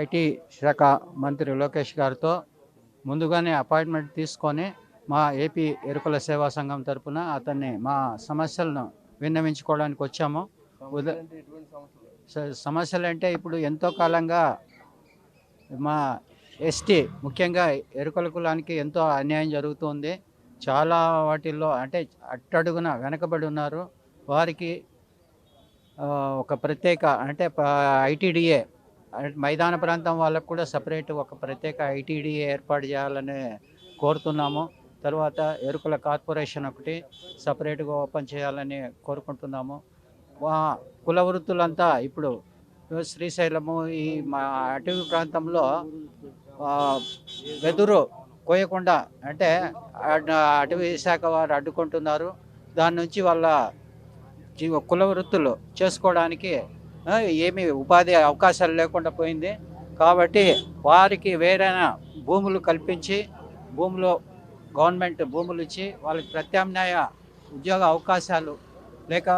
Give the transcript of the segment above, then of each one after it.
IT శాఖ మంత్రి లోకేష్ గారితో ముందుగానే అపాయింట్మెంట్ తీసుకొని మా ఏపీ ఎరుకుల సేవా సంఘం తరపున అతన్ని మా సమస్యలను విన్నవించుకోవడానికి వచ్చాము. సమస్యలు అంటే ఇప్పుడు ఎంతో కాలంగా మా ఎస్టీ ముఖ్యంగా ఎరుకల కులానికి ఎంతో అన్యాయం జరుగుతుంది. చాలా వాటిల్లో అంటే అట్టడుగున వెనకబడి ఉన్నారు. వారికి ఒక ప్రత్యేక అంటే ఐటీడీఏ మైదాన ప్రాంతం వాళ్ళకు కూడా సపరేట్ ఒక ప్రత్యేక ఐటీడీ ఏర్పాటు చేయాలని కోరుతున్నాము. తర్వాత ఎరుకుల కార్పొరేషన్ ఒకటి సపరేట్గా ఓపెన్ చేయాలని కోరుకుంటున్నాము. కుల వృత్తులంతా ఇప్పుడు శ్రీశైలము ఈ మా అటవీ ప్రాంతంలో వెదురు కోయకుండా అంటే అటవీ శాఖ వారు అడ్డుకుంటున్నారు. దాని నుంచి వాళ్ళ కుల వృత్తులు చేసుకోవడానికి ఏమీ ఉపాధి అవకాశాలు లేకుండా పోయింది. కాబట్టి వారికి వేరైన భూములు కల్పించి భూములు గవర్నమెంట్ భూములు ఇచ్చి వాళ్ళకి ప్రత్యామ్నాయ ఉద్యోగ అవకాశాలు లేక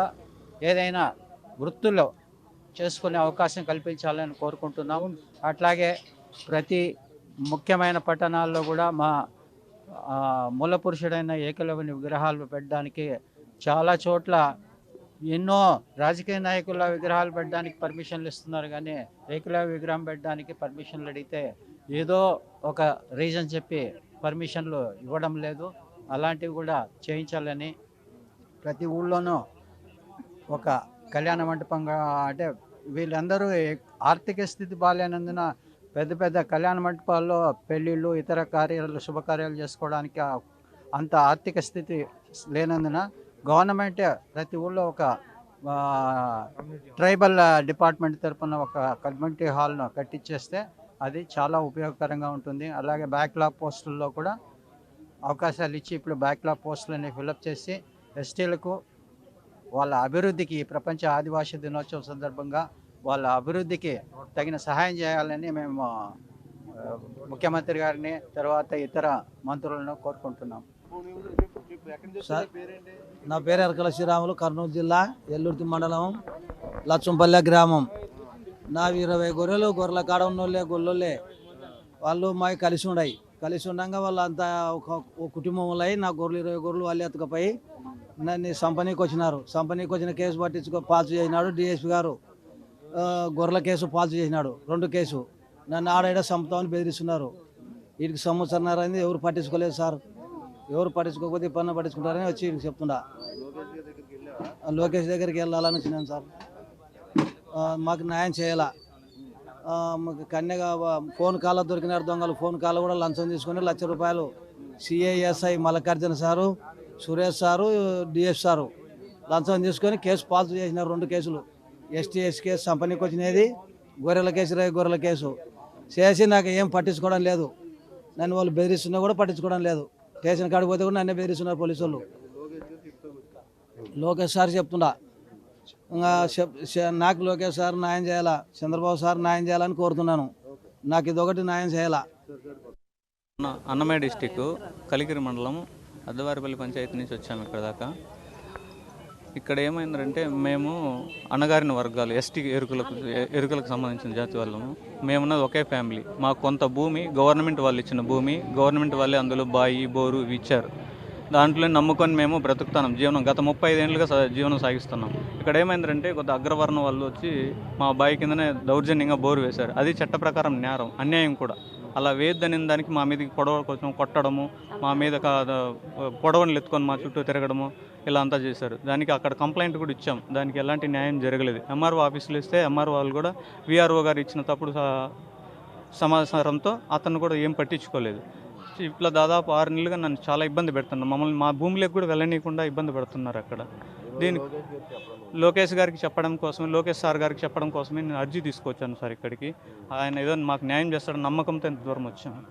ఏదైనా వృత్తుల్లో చేసుకునే అవకాశం కల్పించాలని కోరుకుంటున్నాము. అట్లాగే ప్రతి ముఖ్యమైన పట్టణాల్లో కూడా మా మూల పురుషుడైన ఏకలవ్యుని విగ్రహాలు పెట్టడానికి చాలా చోట్ల ఎన్నో రాజకీయ నాయకుల విగ్రహాలు పెట్టడానికి పర్మిషన్లు ఇస్తున్నారు కానీ రేకుల విగ్రహం పెట్టడానికి పర్మిషన్లు అడిగితే ఏదో ఒక రీజన్ చెప్పి పర్మిషన్లు ఇవ్వడం లేదు. అలాంటివి కూడా చేయించాలని ప్రతి ఊళ్ళోనూ ఒక కళ్యాణ మంటపంగా అంటే వీళ్ళందరూ ఆర్థిక స్థితి బాగాలేనందున పెద్ద పెద్ద కళ్యాణ మంటపాల్లో పెళ్ళిళ్ళు ఇతర కార్యాలు శుభకార్యాలు చేసుకోవడానికి అంత ఆర్థిక స్థితి లేనందున గవర్నమెంట్ ప్రతి ఊళ్ళో ఒక ట్రైబల్ డిపార్ట్మెంట్ తరపున ఒక కమ్యూనిటీ హాల్ను కట్టించేస్తే అది చాలా ఉపయోగకరంగా ఉంటుంది. అలాగే బ్యాక్లాగ్ పోస్టుల్లో కూడా అవకాశాలు ఇచ్చి ఇప్పుడు బ్యాక్లాగ్ పోస్టులని ఫిలప్ చేసి ఎస్టీలకు వాళ్ళ అభివృద్ధికి ప్రపంచ ఆదివాసీ దినోత్సవం సందర్భంగా వాళ్ళ అభివృద్ధికి తగిన సహాయం చేయాలని మేము ముఖ్యమంత్రి గారిని తర్వాత ఇతర మంత్రులను కోరుకుంటున్నాం. సార్ నా పేరు ఎరకల శ్రీరాములు కర్నూలు జిల్లా ఎల్లుర్తి మండలం లచ్చంపల్లె గ్రామం. నావి ఇరవై గొర్రెలు గొర్రెల కాడ ఉన్నోళ్ళే గొల్లోళ్ళే. వాళ్ళు మావి కలిసి ఉన్నాయి కలిసి ఉండగా వాళ్ళంతా ఒక ఒక కుటుంబంలో నా గొర్రెలు ఇరవై గొర్రెలు వాళ్ళు ఎత్తుకపోయి నన్ను సంపనీకి వచ్చినారు. సంపనీకి వచ్చిన కేసు పట్టించుకో పాల్చు చేసినాడు డిఎస్పి గారు. గొర్రెల కేసు పాల్చు చేసినాడు రెండు కేసు. నన్ను ఆడైడ చంపుతామని బెదిరిస్తున్నారు. వీటికి సంవత్సరం అయింది ఎవరు పట్టించుకోలేదు సార్. ఎవరు పట్టించుకోకపోతే పన్ను పట్టించుకుంటారని వచ్చి వీడికి చెప్తుండా. లోకేష్ దగ్గరికి వెళ్ళాలని వచ్చినాను సార్. మాకు న్యాయం చేయాలా? మాకు కన్యగా ఫోన్ కాల్ దొరికిన దొంగలు ఫోన్ కాల్ కూడా లంచం తీసుకొని లక్ష రూపాయలు CI SI Mallikarjuna sir Suresh sir DS sir లంచం తీసుకొని కేసు పాల్స్ చేసినారు రెండు కేసులు. ఎస్టీ ఎస్ కేసు సంపనీకి వచ్చినది గొర్రెల కేసు రై గొర్రెల కేసు. చేసి నాకు ఏం పట్టించుకోవడం లేదు. నన్ను వాళ్ళు బెదిరిస్తున్నా కూడా పట్టించుకోవడం లేదు. స్టేషన్ కాడికి పోతే కూడా నన్నే బెదిరిస్తున్నారు పోలీసు వాళ్ళు లోకేష్ సార్ చెప్తుండా ఇంకా నాకు లోకేష్ సార్ న్యాయం చేయాలా? చంద్రబాబు సార్ న్యాయం చేయాలని కోరుతున్నాను. నాకు ఇదొకటి న్యాయం చేయాలా? అన్నమయ్య డిస్టిక్ కలికిరి మండలం అద్దవారిపల్లి పంచాయతీ నుంచి వచ్చాము ఇక్కడ దాకా. ఇక్కడ ఏమైందంటే మేము అన్నగారిన వర్గాలు ఎస్టీ ఎరుకులకు ఎరుకులకు సంబంధించిన జాతి వాళ్ళము. మేమున్నది ఒకే ఫ్యామిలీ. మాకు కొంత భూమి గవర్నమెంట్ వాళ్ళు ఇచ్చిన భూమి గవర్నమెంట్ వాళ్ళే అందులో బాయి బోరు ఇవి ఇచ్చారు. దాంట్లో నమ్ముకొని మేము బ్రతుకుతున్నాం. జీవనం గత ముప్పై ఐదేళ్ళుగా జీవనం సాగిస్తున్నాం. ఇక్కడ ఏమైందంటే కొద్ది అగ్రవర్ణ వాళ్ళు వచ్చి మా బాయి కిందనే దౌర్జన్యంగా బోరు వేశారు. అది చట్ట ప్రకారం నేరం అన్యాయం కూడా. అలా వేద్దనిన దానికి మా మీదకి పొడవ కోసం కొట్టడము మా మీద పొడవని ఎత్తుకొని మా చుట్టూ తిరగడము ఇలా అంతా చేశారు. దానికి అక్కడ కంప్లైంట్ కూడా ఇచ్చాం. దానికి ఎలాంటి న్యాయం జరగలేదు. ఎంఆర్ఓ ఆఫీసులు ఇస్తే ఎంఆర్ఓ వాళ్ళు కూడా విఆర్ఓ గారు ఇచ్చిన తప్పుడు స- సమాచారంతో అతను కూడా ఏం పట్టించుకోలేదు. ఇట్లా దాదాపు ఆరు నెలలుగా నన్ను చాలా ఇబ్బంది పెడుతున్నారు. మమ్మల్ని మా భూమిలోకి కూడా వెళ్ళనీయకుండా ఇబ్బంది పెడుతున్నారు అక్కడ. దీనికి లోకేష్ గారికి చెప్పడం కోసం? లోకేష్ సార్ గారికి చెప్పడం కోసమే నేను అర్జీ తీసుకొచ్చాను సార్ ఇక్కడికి. ఆయన ఏదో మాకు న్యాయం చేస్తాడని నమ్మకంతో ఇంత దూరం వచ్చాను.